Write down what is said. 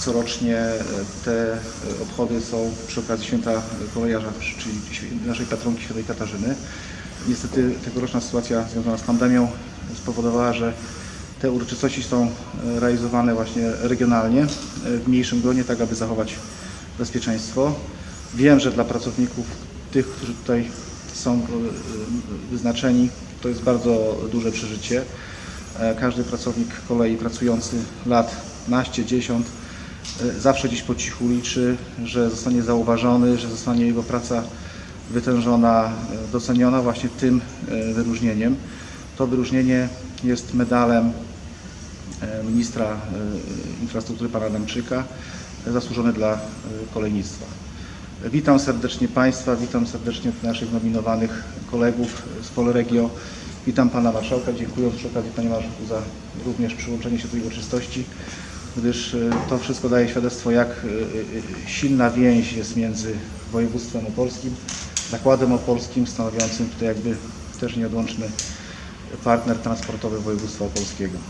Corocznie e, te e, obchody są przy okazji święta kolejarza, czyli naszej patronki świętej Katarzyny. Niestety tegoroczna sytuacja związana z pandemią spowodowała, że te uroczystości są e, realizowane właśnie regionalnie, w mniejszym gronie, tak aby zachować bezpieczeństwo. Wiem, że dla pracowników, tych, którzy tutaj są wyznaczeni, to jest bardzo duże przeżycie. Każdy pracownik kolei pracujący lat naście, dziesiąt, zawsze gdzieś po cichu liczy, że zostanie zauważony, że zostanie jego praca wytężona, e, doceniona właśnie tym e, wyróżnieniem. To wyróżnienie jest medalem e, ministra e, infrastruktury pana Adamczyka, e, zasłużony dla e, kolejnictwa. Witam serdecznie Państwa, witam serdecznie naszych nominowanych kolegów z Polregio. Witam Pana Marszałka, dziękując przy okazji Panie Marszałku za również przyłączenie się do tej uroczystości, gdyż e, to wszystko daje świadectwo, jak e, e, silna więź jest między województwem opolskim, zakładem opolskim, stanowiącym tutaj jakby też nieodłączny partner transportowy województwa opolskiego.